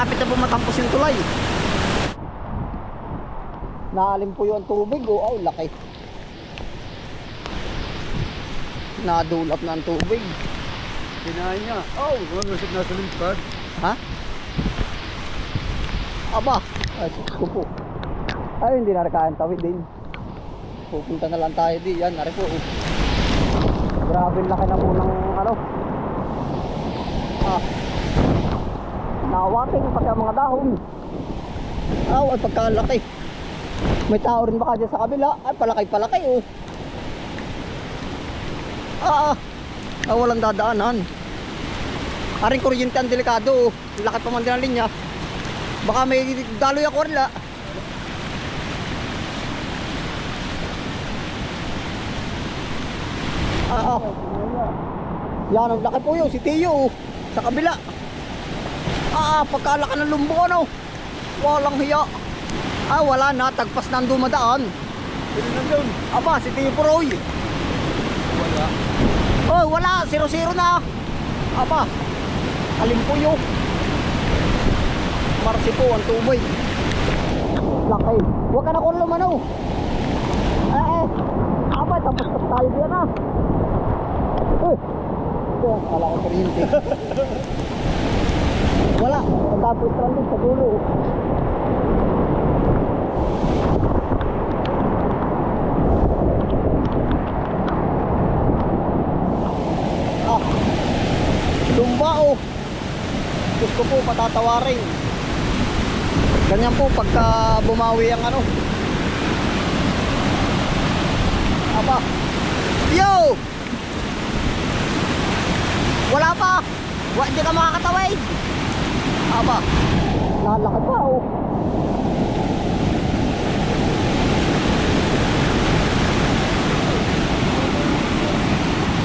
malapit na po matapos yung tulay. Naalim po yung tubig. Oh, oh laki. Nadulap na ang tubig. Kinain niya. Oh, nagusip na sa limpad. Ha? Aba, ay ko po. Ay, hindi na rekahan tawid din. Pupunta na lang tayo di. Yan, nari po. oh. Grabe laki na po ng ano. Ah. Nawating pati ang mga dahon. Aw, ay pagkalaki. May tao rin baka dyan sa kabila. Ay, palaki-palaki oh. Ah, ah. Ah, walang dadaanan. Aring kuryente ang delikado. oh. Laki pa man din ang linya. Baka may daloy ako rin. Ah, ah. Yan ang laki po yun, si Tiyo. oh. Sa kabila. Ah, pagkalaki ng lumbo ano. Walang hiya. Ah, wala na. Tagpas na ang dumadaan. Sino nandun? Aba, si Tiyo Puroy. Wala. Oh, wala. Zero-zero na. Aba. Alimpuyo. Marsi po ang tuboy. Laki. Huwag ka na kung lumano. Eh, eh. Aba, tapos tapos tayo diyan ah. Uy. Ito, kala ko kuryente. Wala. Tapos stranded sa dulo. Ah. Lumba oh. Gusto po patatawarin. Ganyan po pagka bumawi ang ano. Aba. Yo! Wala pa. Hindi ka makakatawid. Aba. Lalaki pa oh.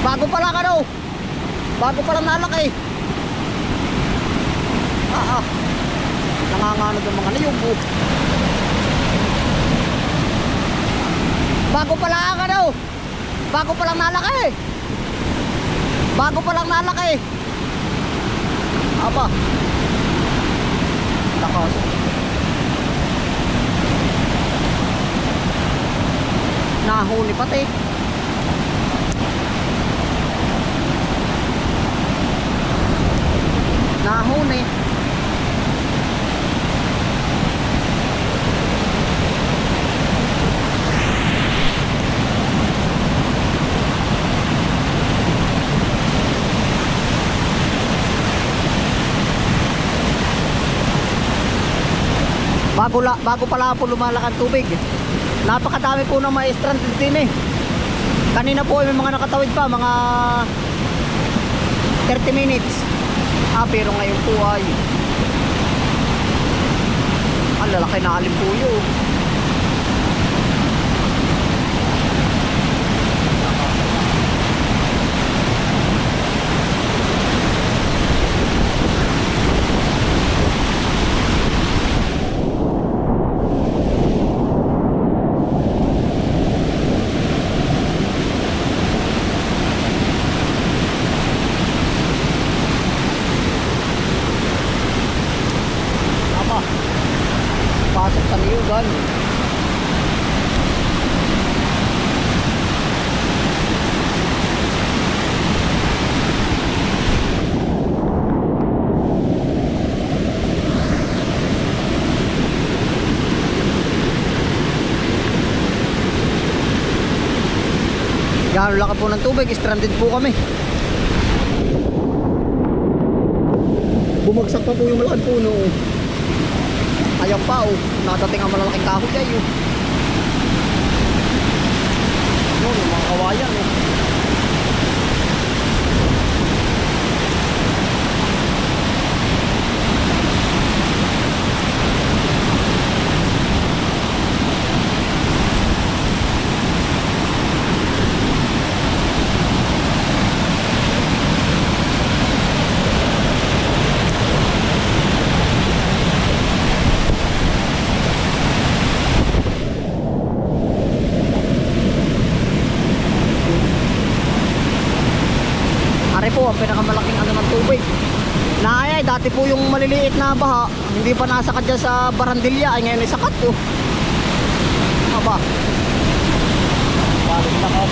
Bago pa lang ano. Bago pa lang nalaki. Ah, ah. Nanganganod ang mga niyubo. Bago pa lang ano. Bago pa lang nalaki. Bago pa lang nalaki. Aba. Lakas. Nahuli pati. Nahuli. Bago, la, bago pala po lumalak ang tubig. Napakadami po ng mga stranded din eh. Kanina po ay may mga nakatawid pa, mga 30 minutes. Ah, pero ngayon po ay ang lalaki na alimpuyo. Tama. Sa niyugan. Gano'n laki po ng tubig, stranded po kami. Bumagsak pa po yung malaking puno. Ayan pa oh, nadating ang malalaking kahoy ay oh. Yun, mga kawayan oh. Na baha, hindi pa nasakat dyan sa Barandilla, ay ngayon ay sakat po. Aba. Balik na ka.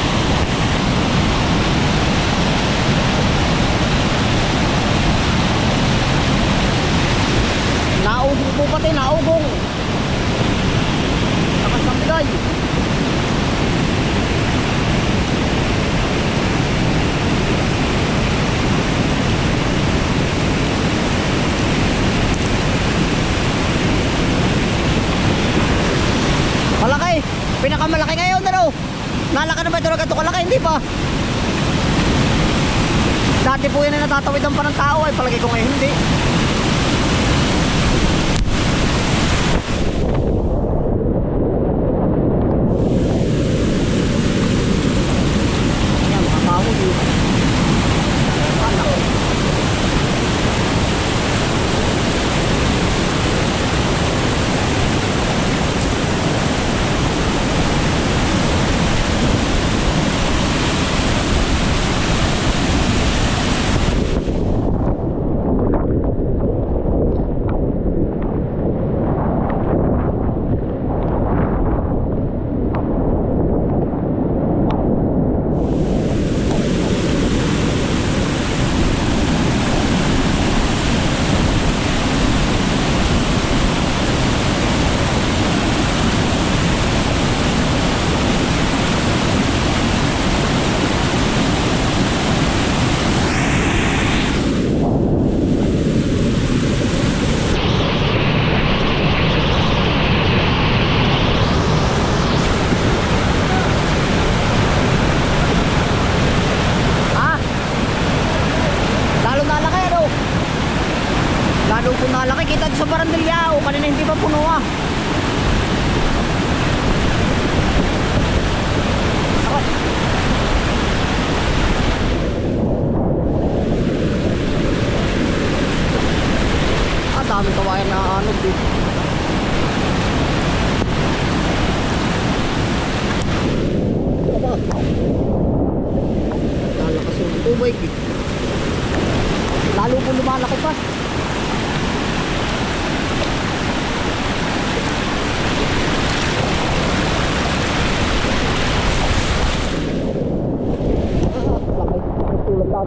Naugong po pati, naugong. Lakas ng bigay. Malaki. Pinakamalaki ngayon ano? Nalaki na ba ito na ganito kalaki? Hindi pa. Dati po yan ay natatawidan pa ng tao ay palagi ko ngayon hindi.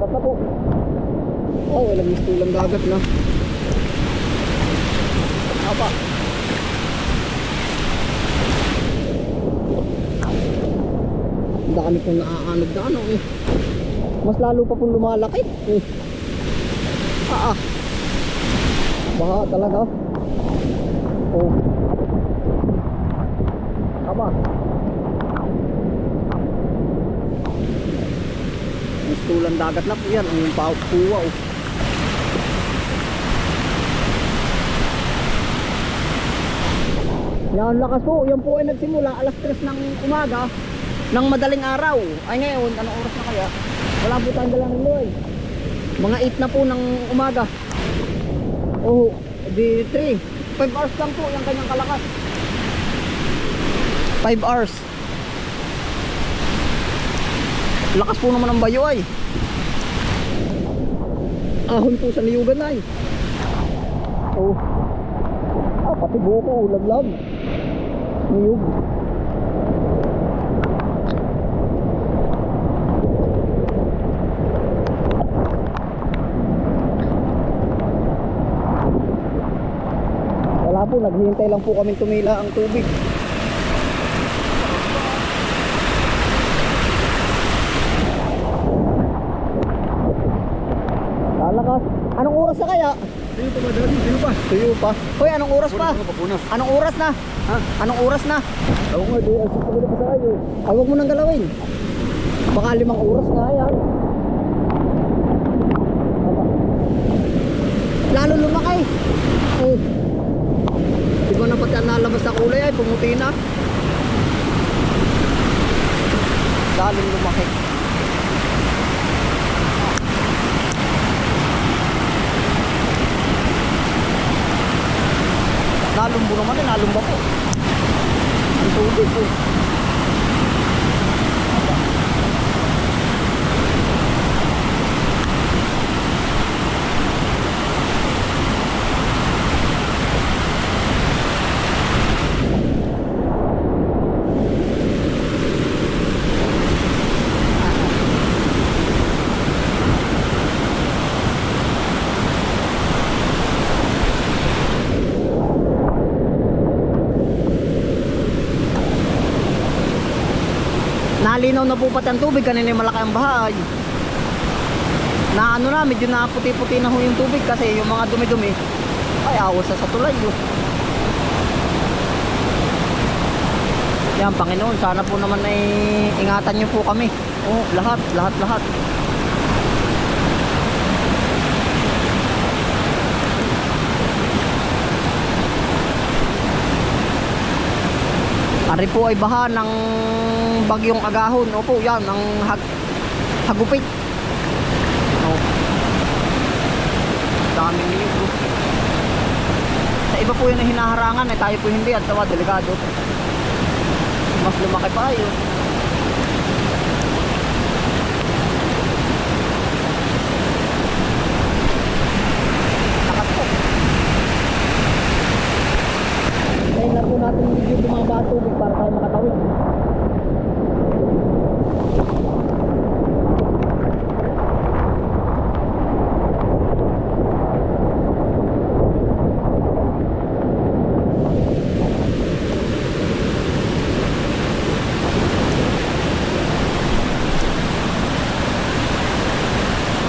Dagat na po. Oh, ilang mistulang dagat na. Ang dami pong naaanog na ano eh. Mas lalo pa pong lumalaki. Eh. Ah, ah. Baha talaga. Oh. Aba. Tulan dagat na po yan. Ang pa puwa oh. Yan, lakas po. Yan po ay nagsimula alas 3 ng umaga ng madaling araw. Ay ngayon, anong oras na kaya? Wala po tayong dalang eh. Mga 8 na po ng umaga. Oh, di 3. 5 hours lang po yung kanyang kalakas. 5 hours. Lakas po naman ng bayo ay. Ahon po sa niyugan ay. Oh. Ah, pati buko, laglag. Niyug. Wala po, naghihintay lang po kami tumila ang tubig. Lalakas. Anong oras na kaya? Sino pa ba dati? Sino pa? Tuyo pa. Hoy, anong oras pa? Ano pa? Anong oras na? Ha? Anong oras na? Ako nga, di. Ang sakit pa sa ayo. Ay, huwag mo nang galawin. Baka limang oras nga yan. Lalo lumaki. Oh. Diba na pati ang nalabas sa kulay ay pumuti na. Lalong lumaki. Nalumbo naman eh, nalumba po. Ang tubig po. Na po ang tubig, kanina yung malaki ang bahay. Na ano na, medyo na puti-puti na ho yung tubig kasi yung mga dumi-dumi, ay awas sa sa tulay oh. Yan, Panginoon, sana po naman ay ingatan niyo po kami. Oh, lahat, lahat, lahat. Ari po ay baha ng bagyong agahon. Opo, yan, ang hag hagupit. Oh. Daming niyog. oh. Sa iba po yun ang hinaharangan, eh, tayo po hindi. At tawa, delikado. Mas lumaki pa yun. Lakas po. Kaya na po natin medyo bumaba ang tubig para tayo makatawid.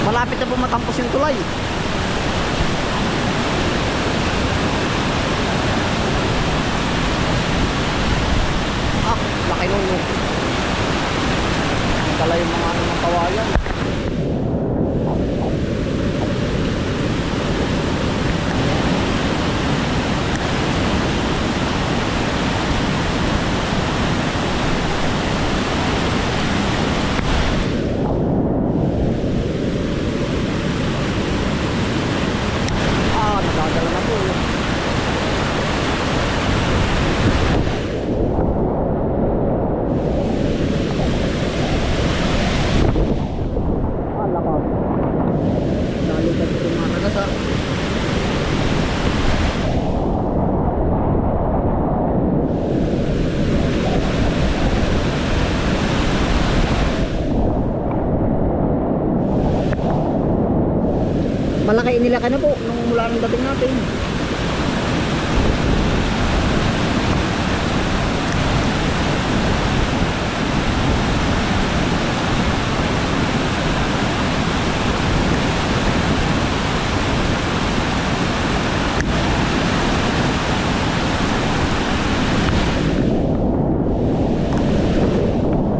Malapit na po matapos yung tulay. Ah, laki nun no. Pala yung mga ano ng kawayan. Ah, nadadala na po. yun. Ah, lakas. Nalipat ito mga nagasa. Malaki inilaki na po nung mula nung dating natin.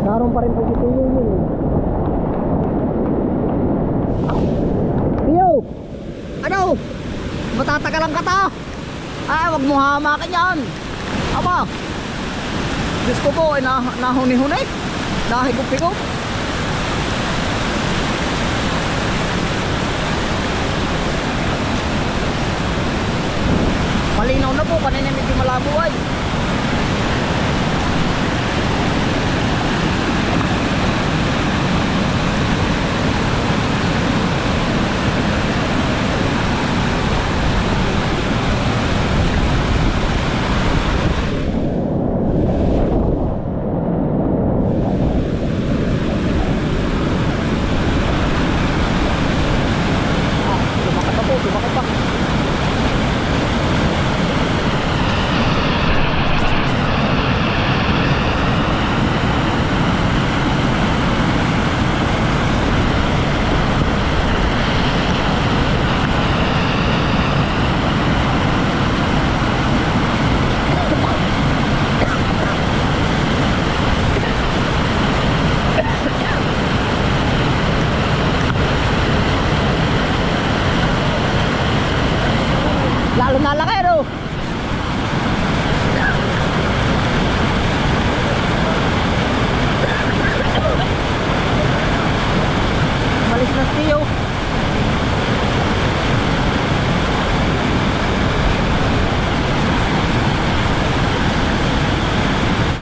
Naroon pa rin po dito yun yun. eh. Tiyo! Ano? Matatagalan ka ta? Ay, mo hamakan yan. Aba. Diyos ko po, eh, na, nahuni-huni. Nahigop-higop. Malinaw na po, kanina medyo malabo ay.